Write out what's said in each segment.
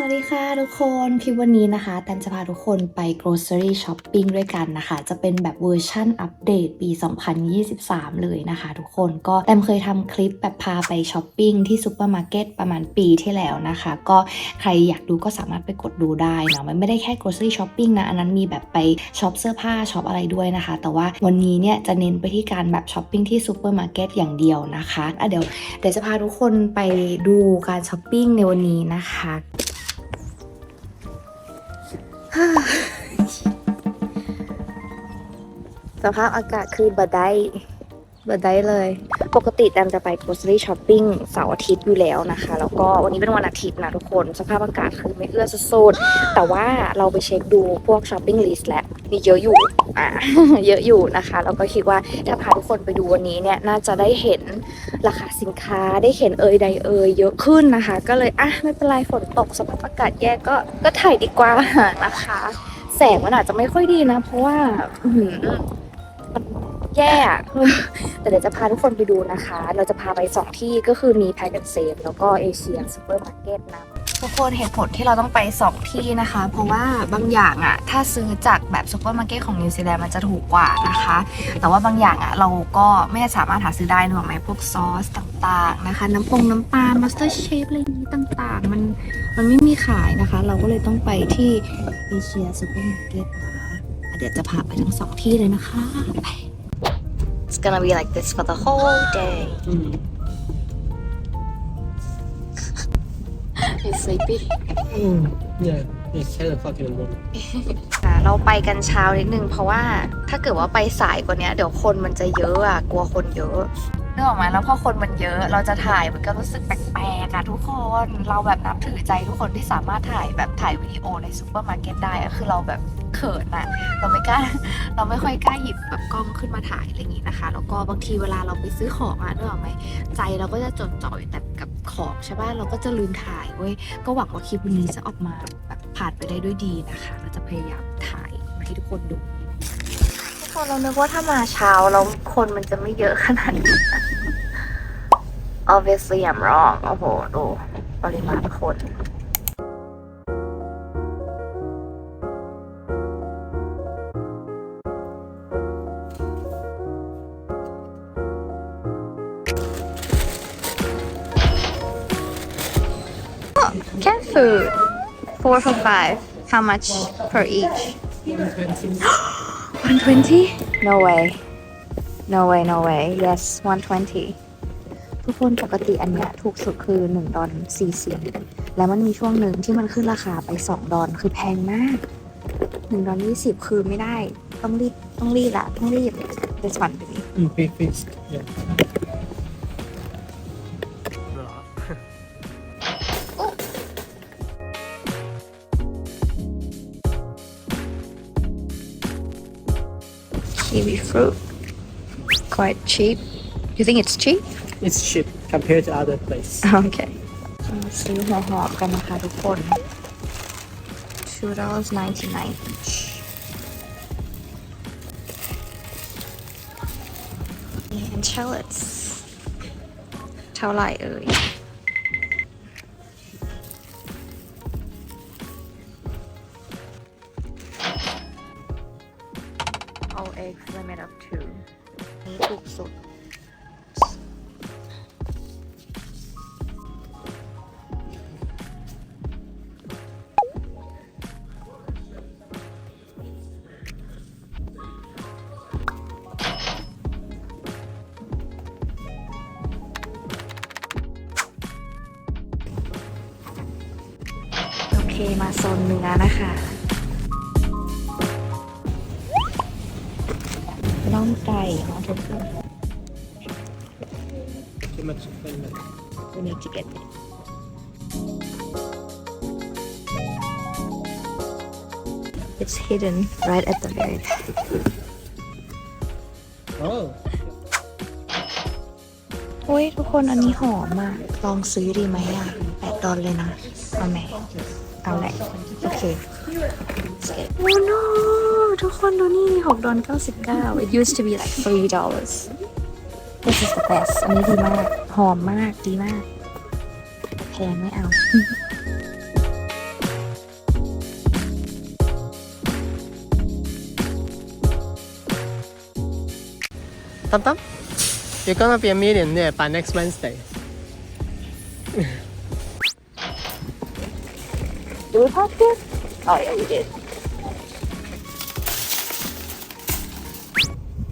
สวัสดีค่ะทุกคนคลิปวันนี้นะคะ แตมจะพาทุกคนไป grocery shopping ด้วยกันนะคะ จะเป็นแบบเวอร์ชั่นอัปเดตปี 2023 เลยนะคะ ทุกคนก็แตมเคยทำคลิปแบบพาไปช้อปปิ้งที่ซูเปอร์มาร์เก็ตประมาณปีที่แล้วนะคะ ก็ใครอยากดูก็สามารถไปกดดูได้เนาะมันไม่ได้แค่ grocery shopping นะ อันนั้นมีแบบไปช็อปเสื้อผ้าช็อปอะไรด้วยนะคะ แต่ว่าวันนี้เนี่ยจะเน้นไปที่การแบบช้อปปิ้งที่ซูเปอร์มาร์เก็ตอย่างเดียวนะคะอะเดี๋ยวเดี๋ยวจะพาทุกคนไปดูการช้อปปิ้งในวันนี้นะคะ สภาพอากาศคือบดได้บดได้เลย ปกติแตมจะไป grocery shopping เสาร์อาทิตย์อยู่แล้วนะคะ แล้วก็วันนี้เป็นวันอาทิตย์นะทุกคน สภาพอากาศคือไม่เอื้อสุดๆแต่ว่าเราไปเช็คดูพวก shopping list แล้ว มีเยอะอยู่อ่าเยอะอยู่นะคะแล้วก็คิดว่าถ้าพาทุกคนไปดูวันนี้เนี่ยน่าจะได้เห็นราคาสินค้าได้เห็นเอ่ยใดเอ่ยเยอะขึ้นนะคะ ก็เลยอะไม่เป็นไรฝนตกสภาพอากาศแย่ก็ก็ถ่ายดีกว่านะคะ แสงมันอาจจะไม่ค่อยดีนะ เพราะว่าอืมันแย่อแต่เดี๋ยวจะพาทุกคนไปดูนะคะ เราจะพาไปสองที่ก็คือมีแพ็กเกจเซฟแล้วก็เอเชียซูเปอร์มาร์เก็ตนะ ทุกคนเหตุผลที่เราต้องไป2ที่นะคะ เพราะว่าบางอย่างอะถ้าซื้อจากแบบซูเปอร์มาร์เก็ตของนิวซีแลนด์มันจะถูกกว่านะคะ แต่ว่าบางอย่างอะเราก็ไม่สามารถหาซื้อได้นึกออกไหมพวกซอสต่างๆนะคะ น้ำปงน้ำปลามาสเตอร์เชฟอะไรอย่างนี้ต่างๆ มันมันไม่มีขายนะคะ เราก็เลยต้องไปที่เอเชียซูเปอร์มาร์เก็ตนะเดี๋ยวจะพาไปทั้งสองที่เลยนะคะไป It's gonna be like this for the whole day. You sleepy? Mm, yeah, it's 10 o'clock in the morning. ค่ะเราไปกันเช้านิดนึงเพราะว่าถ้าเกิดว่าไปสายกว่านี้เดี๋ยวคนมันจะเยอะอะกลัวคนเยอะนึกออกไหมแล้วพอคนมันเยอะเราจะถ่ายมันก็รู้สึกแปลกๆอะทุกคนเราแบบนับถือใจทุกคนที่สามารถถ่ายแบบถ่ายวิดีโอในซูเปอร์มาร์เก็ตได้อะคือเราแบบเขินอะเราไม่กล้า เราไม่ค่อยกล้าหยิบแบบกล้องขึ้นมาถ่ายอะไรอย่างนี้นะคะ แล้วก็บางทีเวลาเราไปซื้อของอะนึกออกไหมใจเราก็จะจดจ่ออยู่แต่กับ ของใช่ป่ะเราก็จะลืมถ่ายเว้ยก็หวังว่าคลิปวันนี้จะออกมาแบบผ่านไปได้ด้วยดีนะคะ เราจะพยายามถ่ายมาให้ทุกคนดูทุกคนเรานึกว่าถ้ามาเช้าแล้วคนมันจะไม่เยอะขนาดนี้ obviously I'm wrong โอ้โหดูปริมาณคน Cat food four for five how much per each 120 no way no way no way yes 120ทุกคนปกติอันเนี้ยถูกสุดคือ1ดอล40 แล้วมันมีช่วงหนึ่งที่มันขึ้นราคาไป 2 ดอลคือแพงมาก1ดอล20 คือไม่ได้ ต้องรีบต้องรีบละต้องรีบ this one baby Mm, big fish. kiwi fruit quite cheap you think it's cheap It's cheap compared to other place. โอเคมาซื้อหัวหอมกันนะคะทุกคน two dollars ninety nine each and shallots เท่าไหร่เอ่ย all eggs limit of two นี่ถูกสุด โอเคมาโซนเนื้อนะคะ เนาะทุกคน Too much flavor. we need to get it it's hidden right at the very back Oh, โอ้ยทุกคนอันนี้หอมมากลองซื้อดีไหมอะแปดดอลเลยนะ เอาไหมเอาแหละ โอเคโอ้โนทุก คนดนี่6ดอล99 it used to be like three dollars this is the best อันนี้ดีมาก หอมมาก ดีมาก แพงไม่เอาตั้มตั้ม You're gonna be a millionaire by next Wednesday. did we pass this Oh yeah, we did.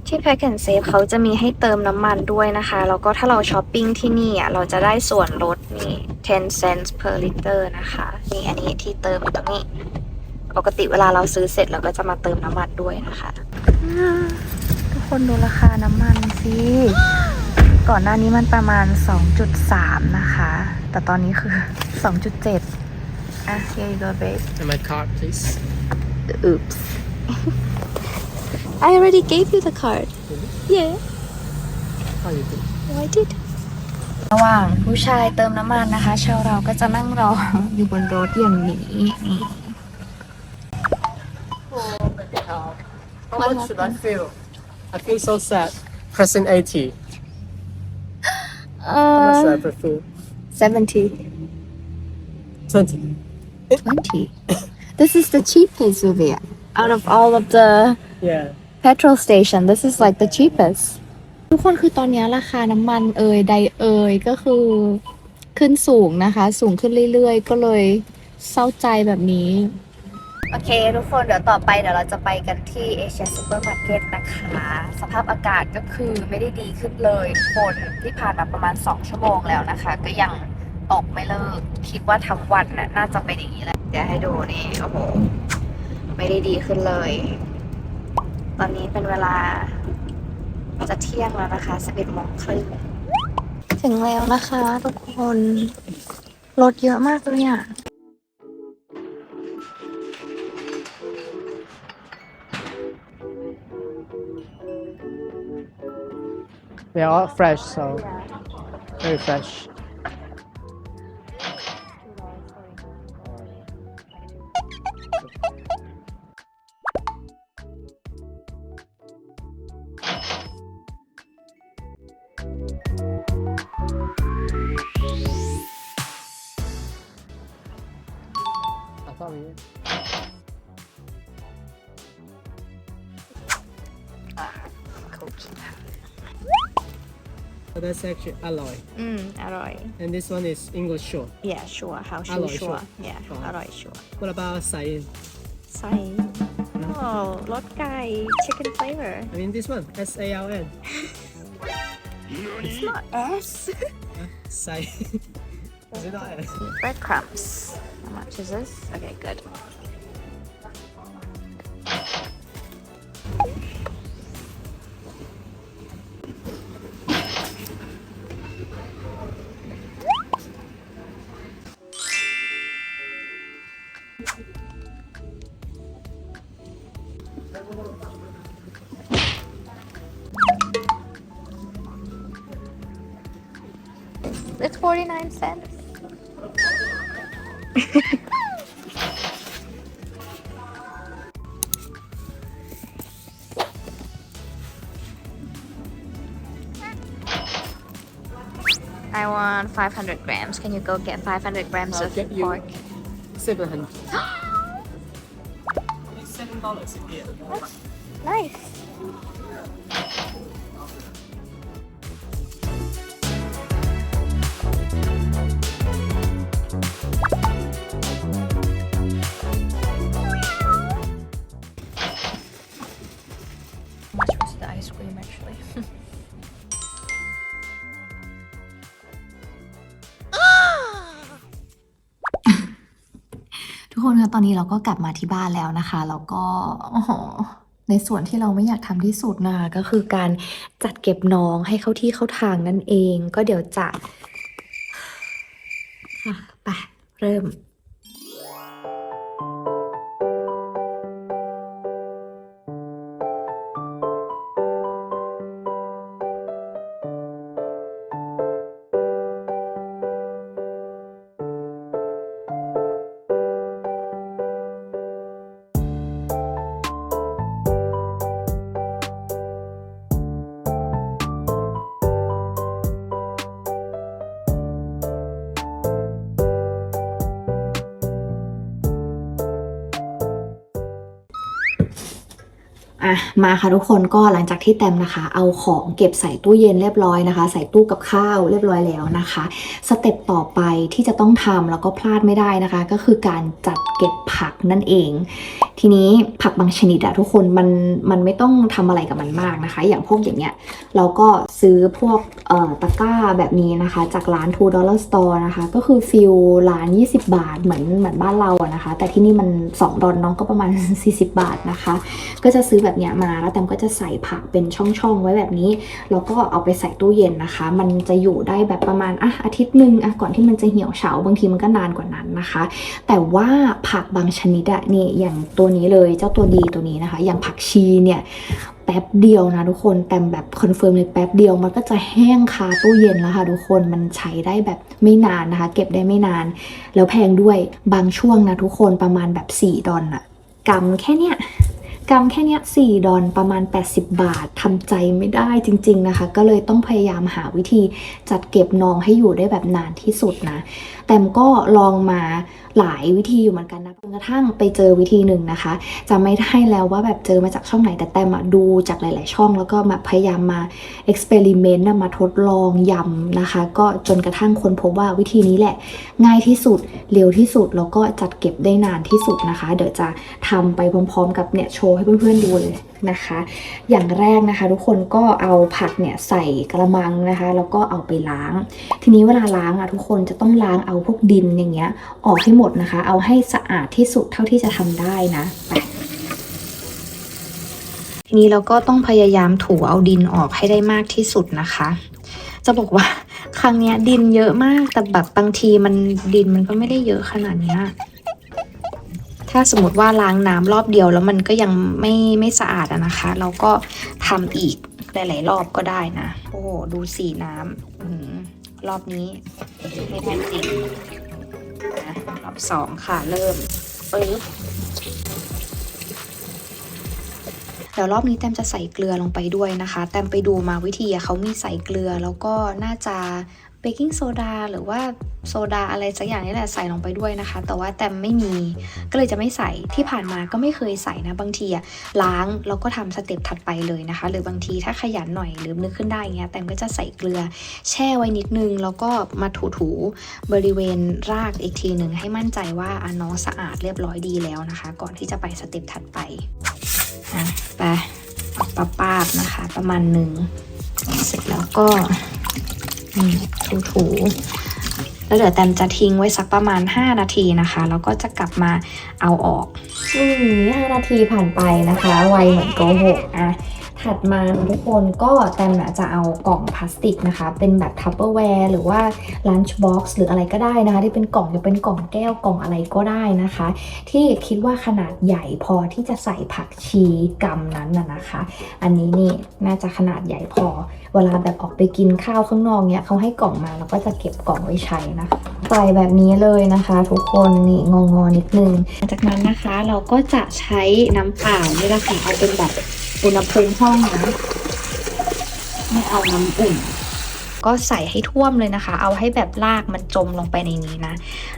ที่ Pack and Save เขาจะมีให้เติมน้ำมันด้วยนะคะ แล้วก็ถ้าเราช้อปปิ้งที่นี่อะเราจะได้ส่วนลดนี่ 10 cents per liter นะคะนี่อันนี้ที่เติมอยู่ตรงนี้ ปกติเวลาเราซื้อเสร็จเราก็จะมาเติมน้ำมันด้วยนะคะอ่าทุกคนดูราคาน้ำมันสิ ก่อนหน้านี้มันประมาณ 2.3 นะคะ แต่ตอนนี้คือ 2.7 อะ here you go babe And my card, please. Oops. I already gave you the card. Yeah, How you do? I did. ระหว่างผู้ชายเติมน้ำมันนะคะ ชาวเราก็จะนั่งรอ อยู่บนรถอย่างนี้นี่ How much should I feel? I feel so sad. Pressing 80. How much should I prefer? 70. 20. 20. this is the cheapest Sylvia. Out of all of the Yeah. Petrol station this is like the cheapest ทุกคนคือตอนนี้ราคาน้ำมันเอ่ยใดเอ่ยก็คือขึ้นสูงนะคะ สูงขึ้นเรื่อยๆ ก็เลยเศร้าใจแบบนี้ โอเค ทุกคนเดี๋ยวต่อไปเดี๋ยวเราจะไปกันที่เอเชียซูเปอร์มาร์เก็ตนะคะ สภาพอากาศก็คือไม่ได้ดีขึ้นเลยทุกคนที่ผ่านมาประมาณ 2 ชั่วโมงแล้วนะคะ ก็ยังตกไม่เลิก คิดว่าทั้งวันน่ะน่าจะเป็นอย่างนี้แหละเดี๋ยวให้ดูนี่โอ้โหไม่ได้ดีขึ้นเลย ตอนนี้เป็นเวลาจะเที่ยงแล้วนะคะ11โมงครึ่งถึงแล้วนะคะทุกคนรถเยอะมากเลยอะ They're all fresh, so very fresh. But that's actually alloy. อืมอร่อย And this one is English short. yeah sure how อ sure ร่อย sure sure yeah อ๋ออร่อย sure What about cyan? ใส่โอ้รสไก่ chicken flavor I mean this one, S A L N. it's not S Cyan. is it not S? breadcrumbs how much is this okay good 49 cents. I want 500 grams. Can you go get 500 grams I'll of get you- pork? Seven hundred. it's seven dollars here. Nice. เราก็กลับมาที่บ้านแล้วนะคะ แล้วก็ในส่วนที่เราไม่อยากทำที่สุดนะคะก็คือการจัดเก็บน้องให้เข้าที่เข้าทางนั่นเอง ก็เดี๋ยวจะค่ะไปเริ่ม อะมาค่ะทุกคนก็หลังจากที่แตมนะคะ เอาของเก็บใส่ตู้เย็นเรียบร้อยนะคะ ใส่ตู้กับข้าวเรียบร้อยแล้วนะคะสเต็ปต่อไปที่จะต้องทำแล้วก็พลาดไม่ได้นะคะ ก็คือการจัดเก็บผักนั่นเอง ทีนี้ผักบางชนิดอะทุกคนมันมันไม่ต้องทำอะไรกับมันมากนะคะ อย่างพวกอย่างเงี้ยเราก็ ซื้อพวกเอ่อตะกร้าแบบนี้นะคะ จากร้าน2 dollar store นะคะ ก็คือฟิลร้าน 20 บาทเหมือนเหมือนบ้านเราอะนะคะ แต่ที่นี่มัน 2 ดอลน้องก็ประมาณ 40 บาทนะคะ ก็จะซื้อแบบเนี้ยมาแล้วแตมก็จะใส่ผักเป็นช่องๆไว้แบบนี้ แล้วก็เอาไปใส่ตู้เย็นนะคะ มันจะอยู่ได้แบบประมาณอะอาทิตย์หนึ่งอะก่อนที่มันจะเหี่ยวเฉาบางทีมันก็นานกว่านั้นนะคะ แต่ว่าผักบางชนิดอะนี่อย่างตัวนี้เลยเจ้าตัวดีตัวนี้นะคะ อย่างผักชีเนี่ย แป๊บเดียวนะทุกคนแต่แบบคอนเฟิร์มเลยแป๊บเดียวมันก็จะแห้งคาตู้เย็นแล้วค่ะทุกคนมันใช้ได้แบบไม่นานนะคะ เก็บได้ไม่นาน แล้วแพงด้วยบางช่วงนะทุกคนประมาณแบบ 4 ดอลอะกำแค่เนี้ยกรัมแค่เนี้ย4ดอลประมาณ 80 บาททำใจไม่ได้จริง ๆนะคะ ก็เลยต้องพยายามหาวิธีจัดเก็บนองให้อยู่ได้แบบนานที่สุดนะ แต่ก็ลองมา หลายวิธีอยู่เหมือนกันนะจนกระทั่งไปเจอวิธีหนึ่งนะคะจำไม่ได้แล้วว่าแบบเจอมาจากช่องไหนแต่แต้มอะดูจากหลาย ๆ ช่อง แล้วก็มาพยายามมาเอ็กซ์เพร์เมนต์มาทดลองยำนะคะ ก็จนกระทั่งค้นพบว่าวิธีนี้แหละ ง่ายที่สุดเร็วที่สุดแล้วก็จัดเก็บได้นานที่สุดนะคะ เดี๋ยวจะทำไปพร้อม ๆ กับเนี่ยโชว์ให้เพื่อน ๆ ดูเลยนะคะ อย่างแรกนะคะ ทุกคนก็เอาผักเนี่ยใส่กระมังนะคะ แล้วก็เอาไปล้าง ทีนี้เวลาล้างอะทุกคนจะต้องล้างเอาพวกดินอย่างเงี้ยออกให้หมดนะคะ เอาให้สะอาดที่สุดเท่าที่จะทำได้นะไปทีนี้เราก็ต้องพยายามถูเอาดินออกให้ได้มากที่สุดนะคะ จะบอกว่าครั้งเนี้ยดินเยอะมากแต่แบบบางทีมันดินมันก็ไม่ได้เยอะขนาดเนี้ย ถ้าสมมติว่าล้างน้ำรอบเดียวแล้วมันก็ยังไม่ไม่สะอาดอะนะคะ เราก็ทำอีกหลาย ๆ รอบก็ได้นะ โอ้โหดูสีน้ำอื้อหือรอบนี้ไม่แพ้จริงนะรอบสองค่ะเริ่มปึ๊บเดี๋ยวรอบนี้แตมจะใส่เกลือลงไปด้วยนะคะ แตมไปดูมาวิธีเขามีใส่เกลือแล้วก็น่าจะ บกกิ้งโซดาหรือว่าโซดาอะไรสักอย่างนี่แหละใส่ลงไปด้วยนะคะ แต่ว่าแตมไม่มีก็เลยจะไม่ใส่ที่ผ่านมาก็ไม่เคยใส่นะบางทีอะล้างแล้วก็ทำสเต็ปถัดไปเลยนะคะ หรือบางทีถ้าขยันหน่อยหรือนึกขึ้นได้เงี้ยแตมก็จะใส่เกลือแช่ไว้นิดนึง แล้วก็มาถูๆบริเวณรากอีกทีหนึ่งให้มั่นใจว่าอน้องสะอาดเรียบร้อยดีแล้วนะคะ ก่อนที่จะไปสเต็ปถัดไปอะไปปาปาบๆนะคะ ประมาณหนึ่งเสร็จแล้วก็ ถูถูๆแล้วเดี๋ยวแตมจะทิ้งไว้สักประมาณ 5 นาทีนะคะ แล้วก็จะกลับมาเอาออกอืมห้านาทีผ่านไปนะคะ ไวเหมือนโกหกอะ ถัดมาทุกคนก็แตมน่ะจะเอากล่องพลาสติกนะคะ เป็นแบบทัพเปอร์แวร์หรือว่าลันช์บ็อกซ์หรืออะไรก็ได้นะคะ ที่เป็นกล่องจะเป็นกล่องแก้วกล่องอะไรก็ได้นะคะ ที่คิดว่าขนาดใหญ่พอที่จะใส่ผักชีกำนั้นน่ะนะคะ อันนี้นี่น่าจะขนาดใหญ่พอ เวลาแบบออกไปกินข้าวข้างนอกเนี้ยเขาให้กล่องมาเราก็จะเก็บกล่องไว้ใช้นะคะใส่แบบนี้เลยนะคะ ทุกคนนี่งองอๆนิดนึงหลังจากนั้นนะคะเราก็จะใช้น้ำเปล่านี่แหละค่ะเอาเป็นแบบอุณหภูมิห้องนะไม่เอาน้ำอุ่น ก็ใส่ให้ท่วมเลยนะคะ เอาให้แบบลากมันจมลงไปในนี้นะ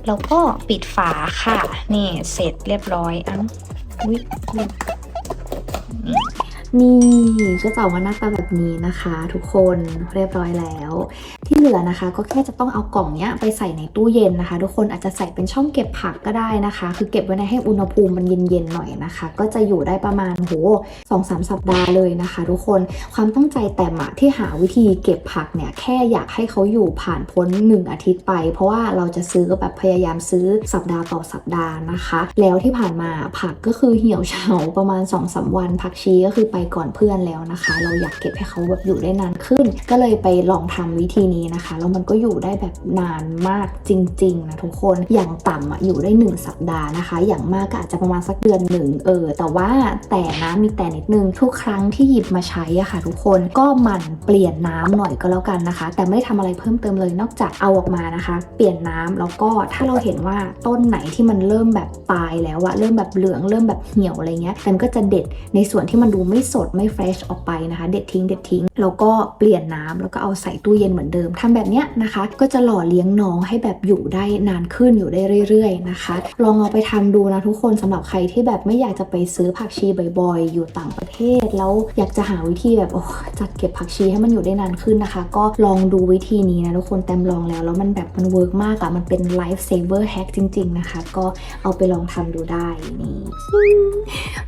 แล้วก็ปิดฝาค่ะ นี่เสร็จเรียบร้อยอันอุ๊ยอุ๊ย นี่ก็จะออกมาหน้าตาแบบนี้นะคะ ทุกคนเรียบร้อยแล้ว ที่เหลือนะคะ ก็แค่จะต้องเอากล่องเนี้ยไปใส่ในตู้เย็นนะคะ ทุกคนอาจจะใส่เป็นช่องเก็บผักก็ได้นะคะ คือเก็บไว้ในให้อุณหภูมิมันเย็นๆหน่อยนะคะ ก็จะอยู่ได้ประมาณโหสองสามสัปดาห์เลยนะคะ ทุกคนความตั้งใจแต่มอะที่หาวิธีเก็บผักเนี่ยแค่อยากให้เขาอยู่ผ่านพ้น 1 อาทิตย์ไป เพราะว่าเราจะซื้อแบบพยายามซื้อสัปดาห์ต่อสัปดาห์นะคะ แล้วที่ผ่านมาผักก็คือเหี่ยวเฉาประมาณ2อสวันผักชีก็คือไปก่อนเพื่อนแล้วนะคะ เราอยากเก็บให้เขาแบบอยู่ได้นานขึ้น ก็เลยไปลองทำวิธีนี้นะคะแล้วมันก็อยู่ได้แบบนานมากจริงๆนะทุกคนอย่างต่ำอะอยู่ได้ 1 สัปดาห์นะคะ อย่างมากก็อาจจะประมาณสักเดือนหนึ่งเออแต่ว่าแต่นะมีแต่นิดนึงทุกครั้งที่หยิบมาใช้อะค่ะ ทุกคนก็หมั่นเปลี่ยนน้ำหน่อยก็แล้วกันนะคะ แต่ไม่ได้ทำอะไรเพิ่มเติมเลยนอกจากเอาออกมานะคะ เปลี่ยนน้ำแล้วก็ถ้าเราเห็นว่าต้นไหนที่มันเริ่มแบบตายแล้วอะเริ่มแบบเหลืองเริ่มแบบเหี่ยวอะไรเงี้ยมันก็จะเด็ดในส่วนที่มันดูไม่สดไม่เฟรชออกไปนะคะ เด็ดทิ้งเด็ดทิ้งแล้วก็เปลี่ยนน้ำแล้วก็เอาใส่ตู้เย็นเหมือนเดิมมทำแบบเนี้ยนะคะ ก็จะหล่อเลี้ยงน้องให้แบบอยู่ได้นานขึ้นอยู่ได้เรื่อย ๆ นะคะ ลองเอาไปทำดูนะทุกคนสำหรับใครที่แบบไม่อยากจะไปซื้อผักชีบ่อยๆ อยู่ต่างประเทศ แล้วอยากจะหาวิธีแบบโอ้จัดเก็บผักชีให้มันอยู่ได้นานขึ้นนะคะ ก็ลองดูวิธีนี้นะทุกคนแตมลองแล้ว แล้วมันแบบมันเวิร์กมากอะมันเป็นไลฟ์เซเวอร์แฮกจริง ๆ นะคะ ก็เอาไปลองทำดูได้นี่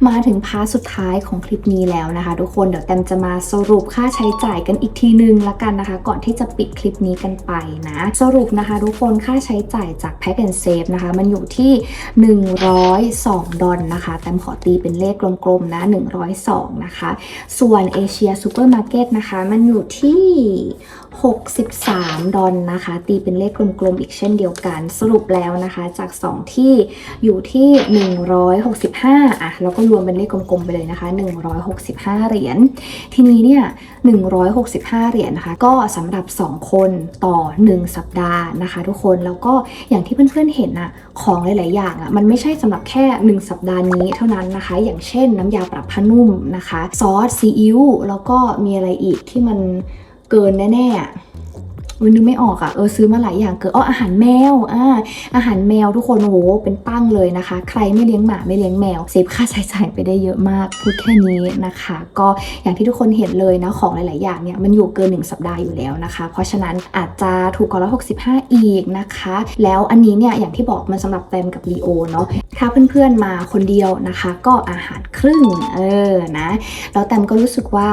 มาถึงพาร์ทสุดท้ายของคลิปนี้แล้วนะคะ ทุกคนเดี๋ยวแตมจะมาสรุปค่าใช้จ่ายกันอีกทีนึงละกันนะคะ ก่อนที่จะปิดคลิปนี้กันไปนะ สรุปนะคะ ทุกคนค่าใช้จ่ายจาก Pack and Save นะคะ มันอยู่ที่ 102 ดอลนะคะแตมขอตีเป็นเลขกลมๆนะ 102 นะคะ ส่วนเอเชียซูเปอร์มาร์เก็ตนะคะ มันอยู่ที่ 63 ดอลนะคะ ตีเป็นเลขกลมๆอีกเช่นเดียวกัน สรุปแล้วนะคะจาก 2 ที่อยู่ที่ 165 อะ แล้วก็รวมเป็นเลขกลมๆไปเลยนะคะ165 เหรียญ ทีนี้เนี่ย 165 เหรียญนะคะ ก็สำหรับ 2 คนต่อ 1 สัปดาห์นะคะ ทุกคน แล้วก็อย่างที่เพื่อนๆเห็นอะของหลาย ๆ อย่างอะมันไม่ใช่สำหรับแค่ 1 สัปดาห์นี้เท่านั้นนะคะ อย่างเช่นน้ำยาปรับผ้านุ่มนะคะ ซอสซีอิ๊ว แล้วก็มีอะไรอีกที่มันเกินแน่ๆ อะอุ๊ยนึกไม่ออกอะ่ะเออซื้อมาหลายอย่างเกิดอ้ออาหารแมวอ่าอาหารแมวทุกคนโอ้โหเป็นตั้งเลยนะคะ ใครไม่เลี้ยงหมาไม่เลี้ยงแมวเซฟค่าใช้จ่ายไปได้เยอะมากพูดแค่นี้นะคะ ก็อย่างที่ทุกคนเห็นเลยนะของหลาย ๆ อย่างเนี่ยมันอยู่เกิน 1 สัปดาห์อยู่แล้วนะคะ เพราะฉะนั้นอาจจะถูกกว่า165อีกนะคะ แล้วอันนี้เนี่ยอย่างที่บอกมันสำหรับแตมกับลีโอเนาะถ้าเพื่อน ๆ มาคนเดียวนะคะ ก็อาหารครึ่งเออนะแล้วแตมก็รู้สึกว่า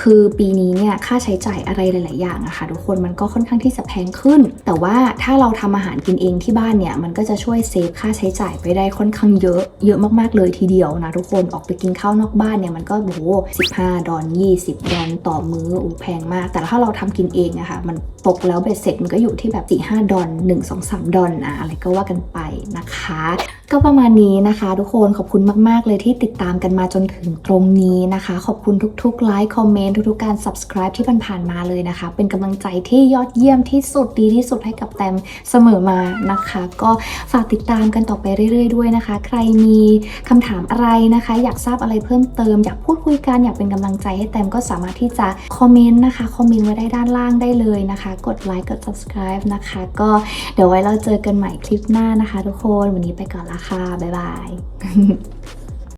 คือปีนี้เนี่ยค่าใช้จ่ายอะไรหลาย ๆ อย่างอะค่ะทุกคนมันก็ค่อนข้างที่จะแพงขึ้น แต่ว่าถ้าเราทำอาหารกินเองที่บ้านเนี่ยมันก็จะช่วยเซฟค่าใช้จ่ายไปได้ค่อนข้างเยอะ เยอะมากๆเลยทีเดียวนะทุกคนออกไปกินข้าวนอกบ้านเนี่ยมันก็โอ้โห15ดอล20ดอลต่อมื้อโอ้แพงมาก แต่ถ้าเราทำกินเองอะค่ะมันตกแล้วเบ็ดเสร็จมันก็อยู่ที่แบบ4-5ดอล1 2 3ดอลอะอะไรก็ว่ากันไปนะคะ ก็ประมาณนี้นะคะ ทุกคนขอบคุณมาก ๆ เลยที่ติดตามกันมาจนถึงตรงนี้นะคะ ขอบคุณทุกๆไลค์คอมเมนต์ทุกๆการ subscribe ที่ผ่านๆมาเลยนะคะ เป็นกำลังใจที่ยอดเยเยี่ยมที่สุดดีที่สุดให้กับแตมเสมอมานะคะ ก็ฝากติดตามกันต่อไปเรื่อย ๆ ด้วยนะคะ ใครมีคำถามอะไรนะคะ อยากทราบอะไรเพิ่มเติม อยากพูดคุยกันอยากเป็นกำลังใจให้แตมก็สามารถที่จะคอมเมนต์นะคะคอมเมนต์ไว้ได้ด้านล่างได้เลยนะคะ กดไลค์กด subscribe นะคะ ก็เดี๋ยวไว้เราเจอกันใหม่คลิปหน้านะคะ ทุกคนวันนี้ไปก่อนละค่ะบ๊ายบาย